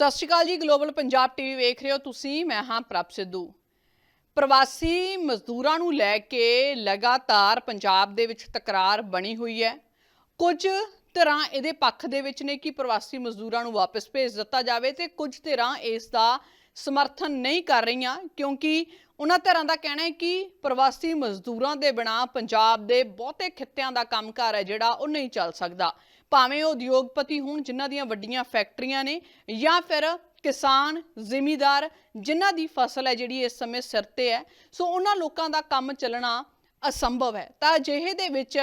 ਸਤਿ ਸ਼੍ਰੀ ਅਕਾਲ ਜੀ global Punjab TV ਵੇਖ ਰਹੇ ਹੋ ਤੁਸੀਂ, ਮੈਂ ਹਾਂ ਪ੍ਰਭ ਸਿੱਧੂ। ਪ੍ਰਵਾਸੀ ਮਜ਼ਦੂਰਾਂ ਨੂੰ ਲੈ ਕੇ ਲਗਾਤਾਰ ਪੰਜਾਬ ਦੇ ਵਿੱਚ ਤਕਰਾਰ ਬਣੀ ਹੋਈ ਹੈ। ਕੁਝ ਧਿਰਾਂ ਇਹਦੇ ਪੱਖ ਦੇ ਵਿੱਚ ਨੇ ਕਿ ਪ੍ਰਵਾਸੀ ਮਜ਼ਦੂਰਾਂ ਨੂੰ ਵਾਪਸ ਭੇਜ ਦਿੱਤਾ ਜਾਵੇ ਤੇ ਕੁਝ ਧਿਰਾਂ ਇਸ ਦਾ ਸਮਰਥਨ ਨਹੀਂ ਕਰ ਰਹੀਆਂ, ਕਿਉਂਕਿ ਉਹਨਾਂ ਧਿਰਾਂ ਦਾ ਕਹਿਣਾ ਹੈ ਕਿ ਪ੍ਰਵਾਸੀ ਮਜ਼ਦੂਰਾਂ ਦੇ ਬਿਨਾ ਪੰਜਾਬ ਦੇ ਬਹੁਤੇ ਖਿੱਤਿਆਂ ਦਾ ਕੰਮਕਾਰ ਹੈ ਜਿਹੜਾ ਉਹ ਨਹੀਂ ਚੱਲ ਸਕਦਾ। ਭਾਵੇਂ ਉਹ ਉਦਯੋਗਪਤੀ ਹੋਣ, ਜਿਨ੍ਹਾਂ ਦੀਆਂ ਵੱਡੀਆਂ ਫੈਕਟਰੀਆਂ ਨੇ, ਜਾਂ ਫਿਰ ਕਿਸਾਨ, ਜ਼ਿਮੀਦਾਰ, ਜਿਨ੍ਹਾਂ ਦੀ ਫਸਲ ਹੈ ਜਿਹੜੀ ਇਸ ਸਮੇਂ ਸਿਰ ਤੇ ਹੈ। ਸੋ ਉਹਨਾਂ ਲੋਕਾਂ ਦਾ ਕੰਮ ਚੱਲਣਾ ਅਸੰਭਵ ਹੈ। ਤਾਂ ਅਜਿਹੇ ਦੇ ਵਿੱਚ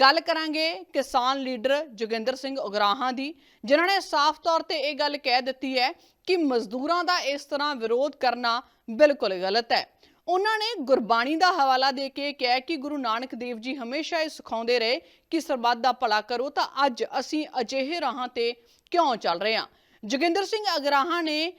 ਗੱਲ ਕਰਾਂਗੇ ਕਿਸਾਨ ਲੀਡਰ ਜੋਗਿੰਦਰ ਸਿੰਘ ਉਗਰਾਹਾਂ ਦੀ, ਜਿਨ੍ਹਾਂ ਨੇ ਸਾਫ਼ ਤੌਰ ਤੇ ਇਹ ਗੱਲ ਕਹਿ ਦਿੱਤੀ ਹੈ ਕਿ ਮਜ਼ਦੂਰਾਂ ਦਾ ਇਸ ਤਰ੍ਹਾਂ ਵਿਰੋਧ ਕਰਨਾ ਬਿਲਕੁਲ ਗਲਤ ਹੈ। ਉਹਨਾਂ ਨੇ ਗੁਰਬਾਣੀ ਦਾ ਹਵਾਲਾ ਦੇ ਕੇ ਕਿਹਾ ਕਿ ਗੁਰੂ ਨਾਨਕ ਦੇਵ ਜੀ ਹਮੇਸ਼ਾ ਇਹ ਸਿਖਾਉਂਦੇ ਰਹੇ ਕਿ ਸਰਬੱਤ ਦਾ ਭਲਾ ਕਰੋ, ਤਾਂ ਅੱਜ ਅਸੀਂ ਅਜਿਹੇ ਰਾਹਾਂ ਤੇ ਕਿਉਂ ਚੱਲ ਰਹੇ ਹਾਂ? ਜੋਗਿੰਦਰ ਸਿੰਘ ਅਗਰਾਹਾਂ ਨੇ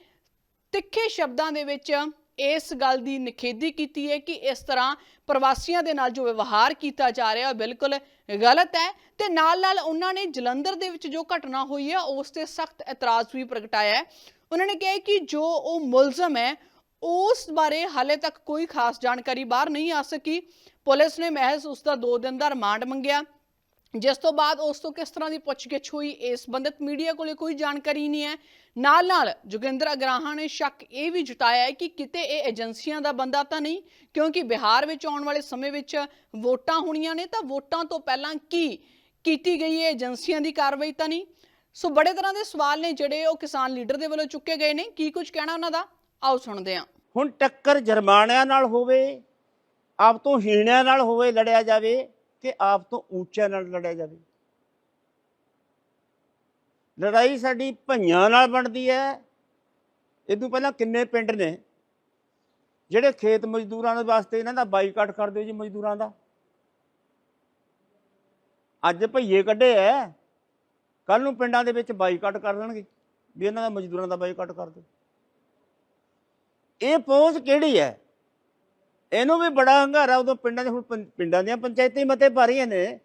ਤਿੱਖੇ ਸ਼ਬਦਾਂ ਦੇ ਵਿੱਚ ਇਸ ਗੱਲ ਦੀ ਨਿਖੇਧੀ ਕੀਤੀ ਹੈ ਕਿ ਇਸ ਤਰ੍ਹਾਂ ਪ੍ਰਵਾਸੀਆਂ ਦੇ ਨਾਲ ਜੋ ਵਿਵਹਾਰ ਕੀਤਾ ਜਾ ਰਿਹਾ ਉਹ ਬਿਲਕੁਲ ਗਲਤ ਹੈ ਤੇ ਨਾਲ ਨਾਲ ਉਹਨਾਂ ਨੇ ਜਲੰਧਰ ਦੇ ਵਿੱਚ ਜੋ ਘਟਨਾ ਹੋਈ ਹੈ, ਉਸ ਤੇ ਸਖਤ ਇਤਰਾਜ਼ ਵੀ ਪ੍ਰਗਟਾਇਆ ਹੈ। ਉਹਨਾਂ ਨੇ ਕਿਹਾ ਕਿ ਜੋ ਉਹ ਮੁਲਜ਼ਮ ਹੈ ਉਸ ਬਾਰੇ ਹਾਲੇ ਤੱਕ ਕੋਈ ਖਾਸ ਜਾਣਕਾਰੀ ਬਾਹਰ ਨਹੀਂ ਆ ਸਕੀ। ਪੁਲਿਸ ਨੇ ਮਹਿਜ਼ ਉਸ ਦਾ 2 ਦਿਨ ਦਾ ਰਿਮਾਂਡ ਮੰਗਿਆ। ਜਿਸ ਤੋਂ ਬਾਅਦ ਉਸ ਤੋਂ ਕਿਸ ਤਰ੍ਹਾਂ ਦੀ ਪੁੱਛਗਿੱਛ ਹੋਈ, ਇਸ ਸੰਬੰਧਿਤ ਮੀਡੀਆ ਕੋਲੇ ਕੋਈ ਜਾਣਕਾਰੀ ਨਹੀਂ ਹੈ। ਨਾਲ ਨਾਲ ਜੋਗਿੰਦਰ ਅਗਰਾਹਾਂ ਨੇ ਸ਼ੱਕ ਇਹ ਵੀ ਜਤਾਇਆ ਹੈ ਕਿ ਕਿਤੇ ਇਹ ਏਜੰਸੀਆਂ ਦਾ ਬੰਦਾ ਤਾਂ ਨਹੀਂ, ਕਿਉਂਕਿ ਬਿਹਾਰ ਵਿੱਚ ਆਉਣ ਵਾਲੇ ਸਮੇਂ ਵਿੱਚ ਵੋਟਾਂ ਹੋਣੀਆਂ ਨੇ, ਤਾਂ ਵੋਟਾਂ ਤੋਂ ਪਹਿਲਾਂ ਕੀ ਕੀਤੀ ਗਈ ਇਹ ਏਜੰਸੀਆਂ ਦੀ ਕਾਰਵਾਈ ਤਾਂ ਨਹੀਂ। ਸੋ ਬੜੇ ਤਰ੍ਹਾਂ ਦੇ ਸਵਾਲ ਨੇ ਜਿਹੜੇ ਉਹ ਕਿਸਾਨ ਲੀਡਰ ਦੇ ਵੱਲੋਂ ਚੁੱਕੇ ਗਏ ਨੇ। ਕੀ ਕੁਝ ਕਹਿਣਾ ਉਹਨਾਂ ਦਾ? ਆਓ ਸੁਣਦੇ ਹਾਂ। ਹੁਣ ਟੱਕਰ ਜਰਮਾਨਿਆਂ ਨਾਲ ਹੋਵੇ, ਆਪ ਤੋਂ ਹੀਣਿਆਂ ਨਾਲ ਹੋਵੇ ਲੜਿਆ ਜਾਵੇ ਕਿ ਆਪ ਤੋਂ ਉੱਚਿਆਂ ਨਾਲ ਲੜਿਆ ਜਾਵੇ? ਲੜਾਈ ਸਾਡੀ ਭਈਆਂ ਨਾਲ ਬਣਦੀ ਹੈ। ਇਹ ਤੋਂ ਪਹਿਲਾਂ ਕਿੰਨੇ ਪਿੰਡ ਨੇ? ਜਿਹੜੇ ਖੇਤ ਮਜ਼ਦੂਰਾਂ ਦੇ ਵਾਸਤੇ ਇਹਨਾਂ ਦਾ ਬਾਈਕਾਟ ਕਰ ਦਿਓ ਜੀ ਮਜ਼ਦੂਰਾਂ ਦਾ? ਅੱਜ ਭਈਏ ਕੱਢੇ ਐ। ਕੱਲ ਨੂੰ ਪਿੰਡਾਂ ਦੇ ਵਿੱਚ ਬਾਈਕਾਟ ਕਰ ਦੇਣਗੇ ਵੀ ਇਹਨਾਂ ਦਾ ਮਜ਼ਦੂਰਾਂ ਦਾ ਬਾਈਕਾਟ ਕਰ ਦਿਓ। ਇਹ ਪਹੁੰਚ ਕਿਹੜੀ ਹੈ? ਇਹਨੂੰ ਵੀ ਬੜਾ ਹੰਗਾਰਾ ਉਦੋਂ ਪਿੰਡਾਂ ਦੇ ਹੁਣ ਪੰ- ਪਿੰਡਾਂ ਦੀਆਂ ਪੰਚਾਇਤਾਂ ਹੀ ਮਤੇ ਪਾ ਰਹੀਆਂ ਨੇ।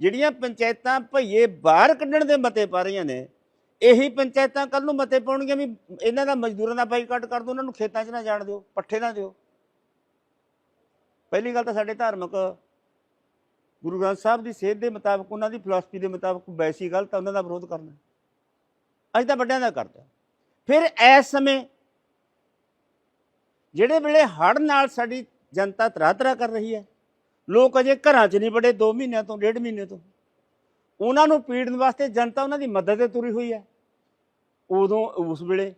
ਜਿਹੜੀਆਂ ਪੰਚਾਇਤਾਂ ਭਈਏ ਬਾਹਰ ਕੱਢਣ ਦੇ ਮਤੇ ਪਾ ਰਹੀਆਂ ਨੇ, ਇਹੀ ਪੰਚਾਇਤਾਂ ਕੱਲ ਨੂੰ ਮਤੇ ਪਾਉਣਗੀਆਂ ਵੀ ਇਹਨਾਂ ਦਾ ਮਜ਼ਦੂਰਾਂ ਦਾ ਬਾਈਕਾਟ ਕਰ ਦਿਓ, ਉਹਨਾਂ ਨੂੰ ਖੇਤਾਂ 'ਚ ਨਾ ਜਾਣ ਦਿਓ, ਪੱਠੇ ਨਾ ਦਿਓ। ਪਹਿਲੀ ਗੱਲ ਤਾਂ ਸਾਡੇ ਧਾਰਮਿਕ ਗੁਰੂ ਗ੍ਰੰਥ ਸਾਹਿਬ ਦੀ ਸੇਧ ਦੇ ਮੁਤਾਬਕ, ਉਹਨਾਂ ਦੀ ਫਿਲਾਸਫੀ ਦੇ ਮੁਤਾਬਕ ਵੈਸੀ ਗੱਲ ਤਾਂ ਉਹਨਾਂ ਦਾ ਵਿਰੋਧ ਕਰਨਾ। ਅਸੀਂ ਤਾਂ ਵੱਡਿਆਂ ਦਾ ਕਰਦਾ ਫਿਰ ਇਸ ਸਮੇਂ ਜਿਹੜੇ ਵੇਲੇ ਹੜ੍ਹ ਨਾਲ ਸਾਡੀ ਜਨਤਾ ਤਰਾ ਤਰਾ ਕਰ ਰਹੀ ਹੈ, ਲੋਕ ਅਜੇ ਘਰਾਂ 'ਚ ਨਹੀਂ ਬੜੇ 2 ਮਹੀਨਿਆਂ ਤੋਂ, ਡੇਢ ਮਹੀਨੇ ਤੋਂ। ਉਹਨਾਂ ਨੂੰ ਪੀੜਨ ਵਾਸਤੇ ਜਨਤਾ ਉਹਨਾਂ ਦੀ ਮਦਦ ਤੇ ਤੁਰੀ ਹੋਈ ਹੈ। ਉਦੋਂ ਉਸ ਵੇਲੇ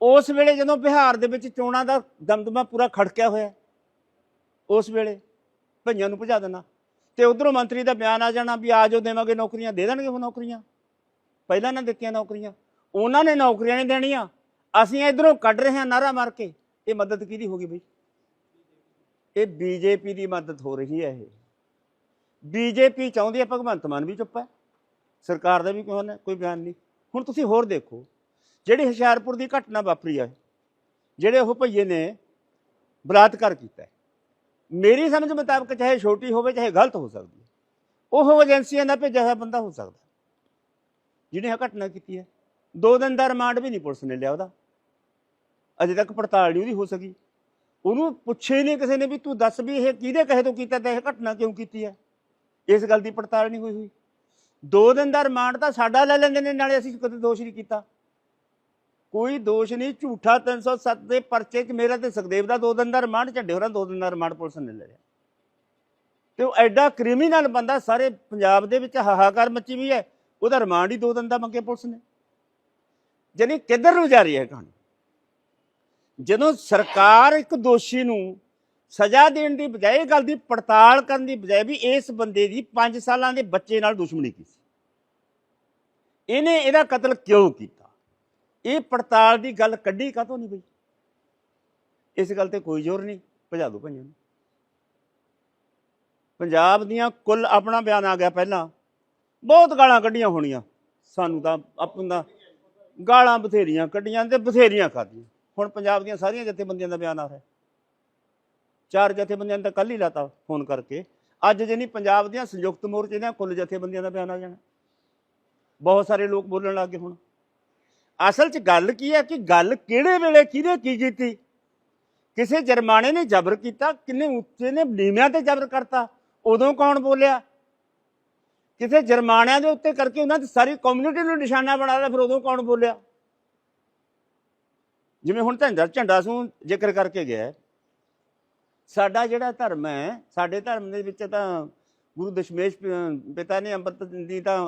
ਉਸ ਵੇਲੇ ਜਦੋਂ ਬਿਹਾਰ ਦੇ ਵਿੱਚ ਚੋਣਾਂ ਦਾ ਦਮਦਮਾ ਪੂਰਾ ਖੜਕਿਆ ਹੋਇਆ, ਉਸ ਵੇਲੇ ਭਈਆਂ ਨੂੰ ਭਜਾ ਦੇਣਾ। ਤੇ ਉਧਰੋਂ ਮੰਤਰੀ ਦਾ ਬਿਆਨ ਆ ਜਾਣਾ ਵੀ ਆ ਜੋ ਦੇਵਾਂਗੇ ਨੌਕਰੀਆਂ, ਦੇ ਦੇਣਗੇ ਉਹ ਨੌਕਰੀਆਂ। ਪਹਿਲਾਂ ਨਾ ਦਿੱਤੀਆਂ ਨੌਕਰੀਆਂ। ਉਹਨਾਂ ਨੇ ਨੌਕਰੀਆਂ ਨਹੀਂ ਦੇਣੀਆਂ। ਅਸੀਂ ਇਧਰੋਂ ਕੱਢ ਰਹੇ ਹਾਂ ਨਾਰਾ ਮਾਰ ਕੇ। ਇਹ ਮਦਦ ਕਿਹਦੀ ਹੋਗੀ ਬਈ? ਇਹ ਬੀਜੇਪੀ ਦੀ ਮਦਦ ਹੋ ਰਹੀ ਹੈ ਇਹ। ਬੀਜੇਪੀ ਚਾਹੁੰਦੀ ਹੈ ਭਗਵੰਤ ਮਾਨ ਵੀ ਚੁੱਪ ਹੈ। ਸਰਕਾਰ ਦਾ ਵੀ ਕੋਈ ਨਾ ਕੋਈ ਬਿਆਨ ਨਹੀਂ। ਹੁਣ ਤੁਸੀਂ ਹੋਰ ਦੇਖੋ, ਜਿਹੜੀ ਹੁਸ਼ਿਆਰਪੁਰ ਦੀ ਘਟਨਾ ਵਾਪਰੀ ਹੈ, ਜਿਹੜੇ ਉਹ ਭਈਏ ਨੇ ਬਲਾਤਕਾਰ ਕੀਤਾ ਮੇਰੀ ਸਮਝ ਮੁਤਾਬਕ ਚਾਹੇ ਛੋਟੀ ਹੋਵੇ, ਚਾਹੇ ਗਲਤ ਹੋ ਸਕਦੀ ਹੈ। ਉਹ ਏਜੰਸੀਆਂ ਦਾ ਭੇਜਿਆ ਹੋਇਆ ਬੰਦਾ ਹੋ ਸਕਦਾ ਜਿਹਨੇ ਇਹ ਘਟਨਾ ਕੀਤੀ ਹੈ। ਦੋ ਦਿਨ ਦਾ ਰਿਮਾਂਡ ਵੀ ਨਹੀਂ ਪੁਲਿਸ ਨੇ ਲਿਆ ਉਹਦਾ। ਅਜੇ ਤੱਕ ਪੜਤਾਲ ਨਹੀਂ ਉਹਦੀ ਹੋ ਸਕੀ। ਉਹਨੂੰ ਪੁੱਛੇ ਨਹੀਂ ਕਿਸੇ ਨੇ ਵੀ ਤੂੰ ਦੱਸ ਵੀ ਇਹ ਕਿਹਦੇ ਕਹੇ ਤੋਂ ਕੀਤਾ ਤੇ ਇਹ ਘਟਨਾ ਕਿਉਂ ਕੀਤੀ ਹੈ? ਇਸ ਗੱਲ ਦੀ ਪੜਤਾਲ ਨਹੀਂ ਹੋਈ ਹੋਈ। ਦੋ ਦਿਨ ਦਾ ਰਿਮਾਂਡ ਤਾਂ ਸਾਡਾ ਲੈ ਲੈਂਦੇ ਨੇ, ਨਾਲੇ ਅਸੀਂ ਕਦੇ ਦੋਸ਼ ਨਹੀਂ ਕੀਤਾ। ਕੋਈ ਦੋਸ਼ ਨਹੀਂ, ਝੂਠਾ 307 ਦੇ ਪਰਚੇ 'ਚ ਮੇਰਾ ਤੇ ਸੁਖਦੇਵ ਦਾ ਦੋ ਦਿਨ ਦਾ ਰਿਮਾਂਡ, ਝੰਡੇ ਹੋਰਾਂ ਦੋ ਦਿਨ ਦਾ ਰਿਮਾਂਡ ਪੁਲਿਸ ਨੇ ਲੈ ਲਿਆ। ਤੇ ਉਹ ਐਡਾ ਕ੍ਰਿਮੀਨਲ ਬੰਦਾ ਸਾਰੇ ਪੰਜਾਬ ਦੇ ਵਿੱਚ ਹਾਹਾਕਾਰ ਮੱਚੀ ਵੀ ਹੈ, ਉਹਦਾ ਰਿਮਾਂਡ ਹੀ ਦੋ ਦਿਨ ਦਾ ਮੰਗੇ ਪੁਲਿਸ ਨੇ। ਜਾਨੀ ਕਿੱਧਰ ਨੂੰ ਜਾ ਰਹੀ ਹੈ ਕਹਾਣੀ? ਜਦੋਂ ਸਰਕਾਰ ਇੱਕ ਦੋਸ਼ੀ ਨੂੰ ਸਜ਼ਾ ਦੇਣ ਦੀ ਬਜਾਏ ਇਹ ਗੱਲ ਦੀ ਪੜਤਾਲ ਕਰਨ ਦੀ ਬਜਾਏ ਵੀ ਇਸ ਬੰਦੇ ਦੀ 5 ਸਾਲਾਂ ਦੇ ਬੱਚੇ ਨਾਲ ਦੁਸ਼ਮਣੀ ਕੀਤੀ ਇਹਨੇ ਇਹਦਾ ਕਤਲ ਕਿਉਂ ਕੀਤਾ? ਇਹ ਪੜਤਾਲ ਦੀ ਗੱਲ ਕੱਢੀ ਕਾਹਤੋਂ ਨਹੀਂ ਬਈ? ਇਸ ਗੱਲ ਤੇ ਕੋਈ ਜ਼ੋਰ ਨਹੀਂ, ਭਜਾ ਦੋ ਭਈਆਂ ਪੰਜਾਬ ਦੀਆਂ ਕੁੱਲ ਆਪਣਾ ਬਿਆਨ ਆ ਗਿਆ ਪਹਿਲਾਂ। ਬਹੁਤ ਗਾਲਾਂ ਕੱਢੀਆਂ ਹੋਣੀਆਂ। ਸਾਨੂੰ ਤਾਂ ਆਪਣਾ ਗਾਲਾਂ ਬਥੇਰੀਆਂ ਕੱਢੀਆਂ ਤੇ ਬਥੇਰੀਆਂ ਖਾਧੀਆਂ। ਹੁਣ ਪੰਜਾਬ ਦੀਆਂ ਸਾਰੀਆਂ ਜਥੇਬੰਦੀਆਂ ਦਾ ਬਿਆਨ ਆ ਰਿਹਾ। ਚਾਰ ਜਥੇਬੰਦੀਆਂ ਨੇ ਤਾਂ ਕੱਲ ਹੀ ਲਾਤਾ ਫੋਨ ਕਰਕੇ। ਅੱਜ ਜੇ ਨਹੀਂ, ਪੰਜਾਬ ਦੀਆਂ ਸੰਯੁਕਤ ਮੋਰਚੇ ਦੀਆਂ ਕੁੱਲ ਜਥੇਬੰਦੀਆਂ ਦਾ ਬਿਆਨ ਆ ਜਾਣਾ। ਬਹੁਤ ਸਾਰੇ ਲੋਕ ਬੋਲਣ ਲੱਗ ਗਏ ਹੁਣ। ਅਸਲ 'ਚ ਗੱਲ ਕੀ ਹੈ ਕਿ ਗੱਲ ਕਿਹੜੇ ਵੇਲੇ ਕਿਹਨੇ ਕੀ ਕੀਤੀ? ਕਿਸੇ ਜਰਮਾਨੇ ਨੇ ਜ਼ਬਰ ਕੀਤਾ, ਕਿੰਨੇ ਉੱਚੇ ਨੇ, ਨੀਵਿਆਂ ਤੇ ਜ਼ਬਰ ਕਰਤਾ, ਉਦੋਂ ਕੌਣ ਬੋਲਿਆ? ਕਿਸੇ ਜਰਮਾਨਿਆਂ ਦੇ ਉੱਤੇ ਕਰਕੇ ਉਹਨਾਂ ਦੀ ਸਾਰੀ ਕਮਿਊਨਿਟੀ ਨੂੰ ਨਿਸ਼ਾਨਾ ਬਣਾ ਲਿਆ, ਫਿਰ ਉਦੋਂ ਕੌਣ ਬੋਲਿਆ? ਜਿਵੇਂ ਹੁਣ ਝੰਡਾ ਝੰਡਾ ਸੂ ਜ਼ਿਕਰ ਕਰਕੇ ਗਿਆ ਸਾਡਾ ਜਿਹੜਾ ਧਰਮ ਹੈ, ਸਾਡੇ ਧਰਮ ਦੇ ਵਿੱਚ ਤਾਂ ਗੁਰੂ ਦਸ਼ਮੇਸ਼ ਪਿਤਾ ਨੇ ਅੰਮ੍ਰਿਤ ਦੀ ਤਾਂ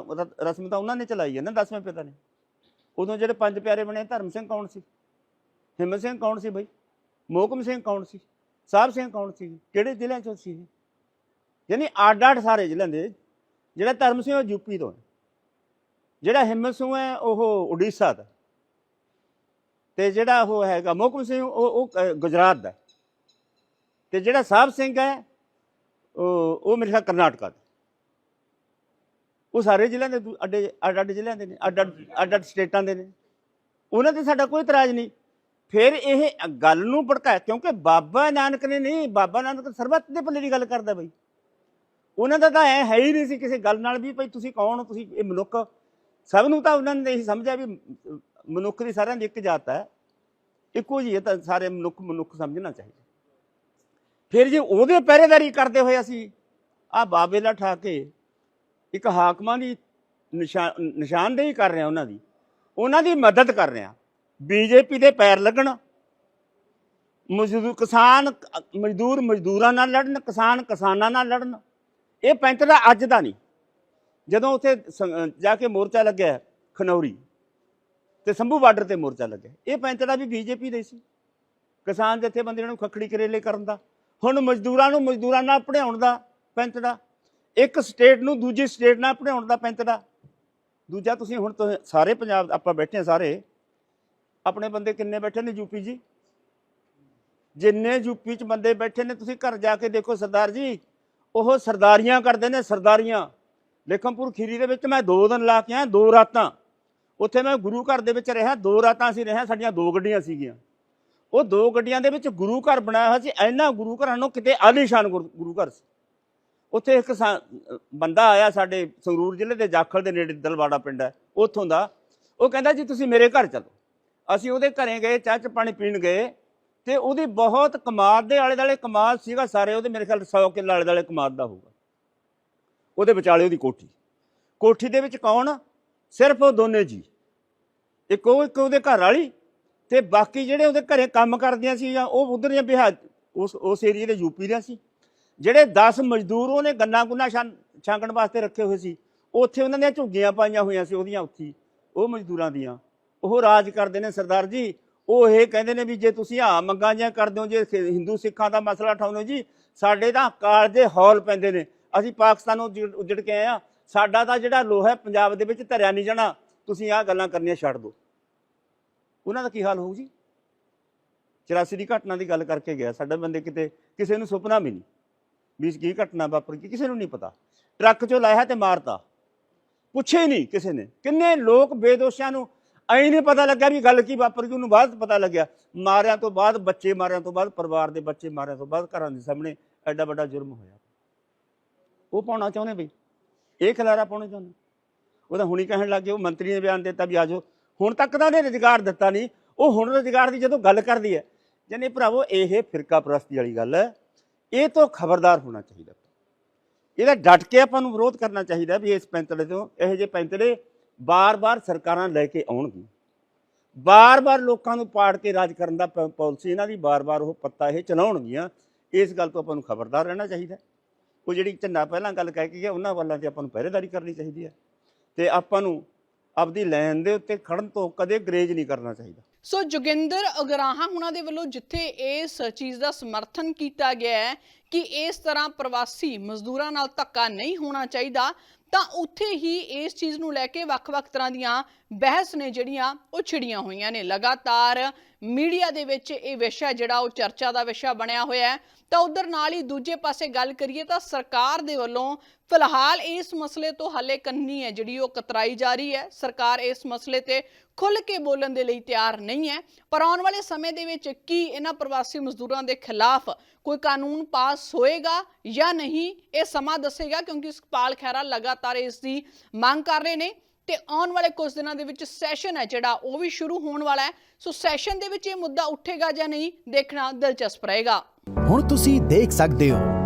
ਰਸਮ ਤਾਂ ਉਹਨਾਂ ਨੇ ਚਲਾਈ ਹੈ ਨਾ, ਦਸਵੇਂ ਪਿਤਾ ਨੇ। ਉਦੋਂ ਜਿਹੜੇ ਪੰਜ ਪਿਆਰੇ ਬਣੇ, ਧਰਮ ਸਿੰਘ ਕੌਣ ਸੀ? ਹਿੰਮਤ ਸਿੰਘ ਕੌਣ ਸੀ ਬਈ? ਮੋਕਮ ਸਿੰਘ ਕੌਣ ਸੀ? ਸਾਹਿਬ ਸਿੰਘ ਕੌਣ ਸੀ? ਕਿਹੜੇ ਜ਼ਿਲ੍ਹਿਆਂ ਚੋਂ ਸੀ ਯਾਨੀ ਅੱਡ ਅੱਡ ਸਾਰੇ ਜ਼ਿਲ੍ਹਿਆਂ ਦੇ, ਜਿਹੜਾ ਧਰਮ ਸਿੰਘ ਉਹ ਯੂਪੀ ਤੋਂ ਹੈ। ਜਿਹੜਾ ਹਿੰਮਤ ਸਿੰਘ ਹੈ, ਉਹ ਉੜੀਸਾ ਦਾ ਤੇ ਜਿਹੜਾ ਉਹ ਹੈਗਾ ਮੋਹਕਮ ਸਿੰਘ ਉਹ ਉਹ ਗੁਜਰਾਤ ਦਾ ਤੇ ਜਿਹੜਾ ਸਾਹਿਬ ਸਿੰਘ ਹੈ, ਉਹ ਉਹ ਮੇਰੇ ਖਿਆਲ ਕਰਨਾਟਕਾ ਦਾ ਉਹ ਸਾਰੇ ਜ਼ਿਲ੍ਹਿਆਂ ਦੇ ਅੱਡੇ, ਅੱਡ ਅੱਡ ਜ਼ਿਲ੍ਹਿਆਂ ਦੇ ਨੇ, ਅੱਡ ਅੱਡ ਅੱਡ ਅੱਡ ਸਟੇਟਾਂ ਦੇ ਨੇ। ਉਹਨਾਂ ਤੇ ਸਾਡਾ ਕੋਈ ਇਤਰਾਜ਼ ਨਹੀਂ। ਫਿਰ ਇਹ ਗੱਲ ਨੂੰ ਭੜਕਾਇਆ, ਕਿਉਂਕਿ ਬਾਬਾ ਨਾਨਕ ਨੇ ਨਹੀਂ, ਬਾਬਾ ਨਾਨਕ ਸਰਬੱਤ ਦੇ ਭਲੇ ਦੀ ਗੱਲ ਕਰਦਾ ਬਈ। ਉਹਨਾਂ ਦਾ ਤਾਂ ਐ ਹੈ ਹੀ ਨਹੀਂ ਸੀ ਕਿਸੇ ਗੱਲ ਨਾਲ ਵੀ ਭਈ ਤੁਸੀਂ ਕੌਣ ਹੋ, ਤੁਸੀਂ ਇਹ ਮਨੁੱਖ ਸਭ ਨੂੰ ਤਾਂ ਉਹਨਾਂ ਨੇ ਇਹੀ ਸਮਝਿਆ ਵੀ ਮਨੁੱਖ ਦੀ ਸਾਰਿਆਂ ਦੀ ਇੱਕ ਜਾਤ ਹੈ, ਇੱਕੋ ਜਿਹੀ ਹੈ ਤਾਂ ਸਾਰੇ ਮਨੁੱਖ ਮਨੁੱਖ ਸਮਝਣਾ ਚਾਹੀਦਾ। ਫਿਰ ਜੇ ਉਹਦੇ ਪਹਿਰੇਦਾਰੀ ਕਰਦੇ ਹੋਏ ਅਸੀਂ ਆ ਬਾਬੇ ਲਾ ਠਾ ਕੇ ਇੱਕ ਹਾਕਮਾਂ ਦੀ ਨਿਸ਼ਾਨ ਨਿਸ਼ਾਨਦੇਹੀ ਕਰ ਰਹੇ ਹਾਂ ਉਹਨਾਂ ਦੀ ਉਹਨਾਂ ਦੀ ਮਦਦ ਕਰ ਰਹੇ ਹਾਂ ਬੀਜੇਪੀ ਦੇ ਪੈਰ ਲੱਗਣ ਮਜ਼ਦੂਰ ਕਿਸਾਨ, ਮਜ਼ਦੂਰ ਮਜ਼ਦੂਰਾਂ ਨਾਲ ਲੜਨ, ਕਿਸਾਨ ਕਿਸਾਨਾਂ ਨਾਲ ਲੜਨ, ਇਹ ਪੈਂਤ ਦਾ ਅੱਜ ਦਾ ਨਹੀਂ। ਜਦੋਂ ਉੱਥੇ ਜਾ ਕੇ ਮੋਰਚਾ ਲੱਗਿਆ ਖਨੌਰੀ ਤੇ ਸੰਭੂ ਬਾਰਡਰ ਤੇ ਮੋਰਚਾ ਲੱਗਿਆ ਇਹ ਪੈਂਤੜਾ ਵੀ ਬੀਜੇਪੀ ਦੇ ਸੀ। ਕਿਸਾਨ ਜਥੇਬੰਦੀਆਂ ਨੂੰ ਖੱਖੜੀ ਕਰੇਲੇ ਕਰਨ ਦਾ। ਹੁਣ ਮਜ਼ਦੂਰਾਂ ਨੂੰ ਮਜ਼ਦੂਰਾਂ ਨਾਲ ਪੜਾਉਣ ਦਾ ਪੈਂਤੜਾ ਇੱਕ ਸਟੇਟ ਨੂੰ ਦੂਜੀ ਸਟੇਟ ਨਾਲ ਪੜਾਉਣ ਦਾ ਪੈਂਤੜਾ ਦੂਜਾ ਤੁਸੀਂ ਹੁਣ ਤੁਸੀਂ ਸਾਰੇ ਪੰਜਾਬ ਆਪਾਂ ਬੈਠੇ ਹਾਂ ਸਾਰੇ। ਆਪਣੇ ਬੰਦੇ ਕਿੰਨੇ ਬੈਠੇ ਨੇ ਯੂਪੀ ਜੀ? ਜਿੰਨੇ ਯੂਪੀ ਚ ਬੰਦੇ ਬੈਠੇ ਨੇ, ਤੁਸੀਂ ਘਰ ਜਾ ਕੇ ਦੇਖੋ ਸਰਦਾਰ ਜੀ। ਉਹ ਸਰਦਾਰੀਆਂ ਕਰਦੇ ਨੇ, ਸਰਦਾਰੀਆਂ। ਲੇਖਮਪੁਰ ਖੀਰੀ ਦੇ ਵਿੱਚ ਮੈਂ ਦੋ ਦਿਨ ਲਾ ਕੇ ਆਇਆ, ਦੋ ਰਾਤਾਂ। ਉੱਥੇ ਮੈਂ ਗੁਰੂ ਘਰ ਦੇ ਵਿੱਚ ਰਿਹਾ, ਦੋ ਰਾਤਾਂ ਅਸੀਂ ਰਿਹਾ ਸਾਡੀਆਂ ਦੋ ਗੱਡੀਆਂ ਸੀਗੀਆਂ। ਉਹ ਦੋ ਗੱਡੀਆਂ ਦੇ ਵਿੱਚ ਗੁਰੂ ਘਰ ਬਣਾਇਆ ਹੋਇਆ ਸੀ, ਇੰਨਾ ਗੁਰੂ ਘਰਾਂ ਨੂੰ ਕਿਤੇ ਆਲੀਸ਼ਾਨ ਗੁਰ- ਗੁਰੂ ਘਰ ਸੀ। ਉੱਥੇ ਇੱਕ ਸਾ- ਬੰਦਾ ਆਇਆ ਸਾਡੇ ਸੰਗਰੂਰ ਜ਼ਿਲ੍ਹੇ ਦੇ ਜਾਖਲ ਦੇ ਨੇੜੇ ਦਲਵਾੜਾ ਪਿੰਡ ਹੈ, ਉੱਥੋਂ ਦਾ। ਉਹ ਕਹਿੰਦਾ, ਜੀ, ਤੁਸੀਂ ਮੇਰੇ ਘਰ ਚਲੋ। ਅਸੀਂ ਉਹਦੇ ਘਰੇ ਗਏ, ਚਾਹ ਚ ਪਾਣੀ ਪੀਣ ਗਏ ਤੇ ਉਹਦੀ ਬਹੁਤ ਕਮਾਦ ਦੇ ਆਲੇ ਦਾਲੇ ਕਮਾਦ ਸੀਗਾ ਸਾਰੇ, ਉਹਦੇ ਮੇਰੇ ਖਿਆਲ 100 ਕਿੱਲਾ ਆਲੇ ਦਾਲੇ ਕਮਾਦ ਦਾ ਹੋਊਗਾ। ਉਹਦੇ ਵਿਚਾਲੇ ਉਹਦੀ ਕੋਠੀ। ਕੋਠੀ ਦੇ ਵਿੱਚ ਕੌਣ? ਸਿਰਫ ਉਹ ਦੋਨੇ ਜੀ। ਇੱਕ ਉਹ, ਇੱਕ ਉਹਦੇ ਘਰ ਵਾਲੀ ਤੇ ਬਾਕੀ ਜਿਹੜੇ ਉਹਦੇ ਘਰੇ ਕੰਮ ਕਰਦੀਆਂ ਸੀ ਜਾਂ ਉਹ ਉਧਰ ਦੀਆਂ ਬਿਹਾਰ ਉਸ ਉਸ ਏਰੀਏ ਦੇ ਯੂਪੀ ਦੇ ਸੀ। ਜਿਹੜੇ 10 ਮਜ਼ਦੂਰ ਉਹਨੇ ਗੰਨਾ ਗੁੰਨਾ ਛਾਂਗਣ ਵਾਸਤੇ ਰੱਖੇ ਹੋਏ ਸੀ, ਉੱਥੇ ਉਹਨਾਂ ਦੀਆਂ ਝੁੱਗੀਆਂ ਪਾਈਆਂ ਹੋਈਆਂ ਸੀ ਉਹਦੀਆਂ ਉੱਥੀ ਉਹ ਮਜ਼ਦੂਰਾਂ ਦੀਆਂ। ਉਹ ਰਾਜ ਕਰਦੇ ਨੇ ਸਰਦਾਰ ਜੀ, ਉਹ ਇਹ ਕਹਿੰਦੇ ਨੇ ਵੀ ਜੇ ਤੁਸੀਂ ਆ ਮੰਗਾਂ ਜਾਂ ਕਰਦੇ ਹੋ, ਜੇ ਹਿੰਦੂ ਸਿੱਖਾਂ ਦਾ ਮਸਲਾ ਉਠਾਉਂਦੇ ਹੋ ਜੀ, ਸਾਡੇ ਤਾਂ ਕਾਲਜੇ ਹੌਲ ਪੈਂਦੇ ਨੇ। ਅਸੀਂ ਪਾਕਿਸਤਾਨ ਨੂੰ ਉੱਜੜ ਕੇ ਆਏ ਆ ਸਾਡਾ ਤਾਂ ਜਿਹੜਾ ਲੋਹਾ ਪੰਜਾਬ ਦੇ ਵਿੱਚ ਧਰਿਆ ਨਹੀਂ ਜਾਣਾ। ਤੁਸੀਂ ਆਹ ਗੱਲਾਂ ਕਰਨੀਆਂ ਛੱਡ ਦਿਓ। ਉਹਨਾਂ ਦਾ ਕੀ ਹਾਲ ਹੋਊ ਜੀ? 84 ਦੀ ਘਟਨਾ ਦੀ ਗੱਲ ਕਰਕੇ ਗਿਆ। ਸਾਡੇ ਬੰਦੇ ਕਿਤੇ ਕਿਸੇ ਨੂੰ ਸੁਪਨਾ ਵੀ ਨਹੀਂ। ਵੀ ਕੀ ਘਟਨਾ ਵਾਪਰ ਗਈ ਕਿਸੇ ਨੂੰ ਨਹੀਂ ਪਤਾ। ਟਰੱਕ ਚੋਂ ਲਾਇਆ ਤੇ ਮਾਰਤਾ। ਪੁੱਛੇ ਨਹੀਂ ਕਿਸੇ ਨੇ। ਕਿੰਨੇ ਲੋਕ ਬੇਦੋਸ਼ਾਂ ਨੂੰ ਐ ਨਹੀਂ ਪਤਾ ਲੱਗਿਆ ਵੀ ਗੱਲ ਕੀ ਵਾਪਰ ਗਈ ਉਹਨੂੰ ਬਾਅਦ ਪਤਾ ਲੱਗਿਆ। ਮਾਰਿਆਂ ਤੋਂ ਬਾਅਦ, ਬੱਚੇ ਮਾਰਿਆਂ ਤੋਂ ਬਾਅਦ, ਪਰਿਵਾਰ ਦੇ ਬੱਚੇ ਮਾਰਿਆਂ ਤੋਂ ਬਾਅਦ, ਘਰਾਂ ਦੇ ਸਾਹਮਣੇ ਐਡਾ ਵੱਡਾ ਜੁਰਮ ਹੋਇਆ। ਉਹ ਪਾਉਣਾ ਚਾਹੁੰਦੇ ਬਈ। ਇਹ ਖਿਲਾਰਾ ਪਾਉਣਾ ਚਾਹੁੰਦੇ ਉਹ ਤਾਂ ਹੁਣੀ ਕਹਿਣ ਲੱਗੇ ਉਹ ਮੰਤਰੀ ਨੇ ਬਿਆਨ ਦਿੱਤਾ ਵੀ ਆਜੋ ਹੁਣ ਤੱਕ ਤਾਂ ਉਹਨੇ ਰੁਜ਼ਗਾਰ ਦਿੱਤਾ ਨਹੀਂ। ਉਹ ਹੁਣ ਰੁਜ਼ਗਾਰ ਦੀ ਜਦੋਂ ਗੱਲ ਕਰਦੀ ਹੈ, ਜਨੇ ਭਰਾਵੋ, ਇਹ ਫਿਰਕਾ ਪ੍ਰਸਤੀ ਵਾਲੀ ਗੱਲ ਹੈ। ਇਹ ਤੋਂ ਖਬਰਦਾਰ ਹੋਣਾ ਚਾਹੀਦਾ। ਇਹਦਾ ਡਟ ਕੇ ਆਪਾਂ ਨੂੰ ਵਿਰੋਧ ਕਰਨਾ ਚਾਹੀਦਾ ਵੀ ਇਸ ਪੈਂਤੜੇ ਤੋਂ, ਇਹੋ ਜਿਹੇ ਪੈਂਤੜੇ ਬਾਰ-ਬਾਰ ਸਰਕਾਰਾਂ ਲੈ ਕੇ ਆਉਣਗੀਆਂ ਬਾਰ-ਬਾਰ ਲੋਕਾਂ ਨੂੰ ਪਾੜ ਕੇ ਰਾਜ ਕਰਨ ਦਾ ਪ- ਪਾਲਿਸੀ ਇਹਨਾਂ ਦੀ ਬਾਰ-ਬਾਰ ਉਹ ਪੱਤਾ ਇਹ ਚਲਾਉਣਗੀਆਂ। ਇਸ ਗੱਲ ਤੋਂ ਆਪਾਂ ਨੂੰ ਖਬਰਦਾਰ ਰਹਿਣਾ ਚਾਹੀਦਾ। ਉਹ ਜਿਹੜੀ ਝੰਡਾ ਪਹਿਲਾਂ ਗੱਲ ਕਹਿ ਕੇ ਗਿਆ, ਉਹਨਾਂ ਵੱਲਾਂ ਤੇ ਆਪਾਂ ਨੂੰ ਪਹਿਰੇਦਾਰੀ ਕਰਨੀ ਚਾਹੀਦੀ ਹੈ। ਤੇ ਆਪਾਂ ਨੂੰ ਆਪਦੀ ਲੈਣ ਦੇ ਉੱਤੇ ਖੜਨ ਤੋਂ ਕਦੇ ਗਰੇਜ ਨਹੀਂ ਕਰਨਾ ਚਾਹੀਦਾ। ਸੋ ਜੋਗਿੰਦਰ ਅਗਰਾਹਾਂ ਉਹਨਾਂ ਦੇ ਵੱਲੋਂ ਜਿੱਥੇ ਇਸ ਚੀਜ਼ ਦਾ ਸਮਰਥਨ ਕੀਤਾ ਗਿਆ ਹੈ ਕਿ ਇਸ ਤਰ੍ਹਾਂ ਪ੍ਰਵਾਸੀ ਮਜ਼ਦੂਰਾਂ ਨਾਲ ਧੱਕਾ ਨਹੀਂ ਹੋਣਾ ਚਾਹੀਦਾ ਤਾਂ ਉੱਥੇ ਹੀ ਇਸ ਚੀਜ਼ ਨੂੰ ਲੈ ਕੇ ਵੱਖ-ਵੱਖ ਤਰ੍ਹਾਂ ਦੀਆਂ ਬਹਿਸ ਨੇ ਜਿਹੜੀਆਂ ਉਹ ਛਿੜੀਆਂ ਹੋਈਆਂ ਨੇ। ਲਗਾਤਾਰ ਮੀਡੀਆ ਦੇ ਵਿੱਚ ਇਹ ਵਿਸ਼ਾ ਜਿਹੜਾ ਉਹ ਚਰਚਾ ਦਾ ਵਿਸ਼ਾ ਬਣਿਆ ਹੋਇਆ ਹੈ। ਤਾਂ ਉਧਰ ਨਾਲ ਹੀ ਦੂਜੇ ਪਾਸੇ ਗੱਲ ਕਰੀਏ ਤਾਂ ਸਰਕਾਰ ਦੇ ਵੱਲੋਂ ਫਿਲਹਾਲ ਇਸ ਮਸਲੇ ਤੋਂ ਹੱਲੇ ਕੰਨੀ ਹੈ, ਜਿਹੜੀ ਉਹ ਕਤਰਾਈ ਜਾ ਰਹੀ ਹੈ। ਸਰਕਾਰ ਇਸ ਮਸਲੇ ਤੇ ਖੁੱਲ ਕੇ ਬੋਲਣ ਦੇ ਲਈ ਤਿਆਰ ਨਹੀਂ ਹੈ। ਪਰ ਆਉਣ ਵਾਲੇ ਸਮੇਂ ਦੇ ਵਿੱਚ ਕੀ ਇਹਨਾਂ ਪ੍ਰਵਾਸੀ ਮਜ਼ਦੂਰਾਂ ਦੇ ਖਿਲਾਫ ਕੋਈ ਕਾਨੂੰਨ ਪਾਸ ਹੋਏਗਾ ਜਾਂ ਨਹੀਂ, ਇਹ ਸਮਾਂ ਦੱਸੇਗਾ, ਕਿਉਂਕਿ ਸੁਖਪਾਲ ਖਹਿਰਾ ਲਗਾਤਾਰ ਇਸ ਦੀ ਮੰਗ ਕਰ ਰਹੇ ਨੇ। ਤੇ ਆਉਣ ਵਾਲੇ ਕੁਝ ਦਿਨਾਂ ਦੇ ਵਿੱਚ ਸੈਸ਼ਨ ਹੈ, ਜਿਹੜਾ ਉਹ ਵੀ ਸ਼ੁਰੂ ਹੋਣ ਵਾਲਾ ਹੈ। ਸੋ ਸੈਸ਼ਨ ਦੇ ਵਿੱਚ ਇਹ ਮੁੱਦਾ ਉੱਠੇਗਾ ਜਾਂ ਨਹੀਂ, ਦੇਖਣਾ ਦਿਲਚਸਪ ਰਹੇਗਾ। ਹੁਣ ਤੁਸੀਂ ਦੇਖ ਸਕਦੇ ਹੋ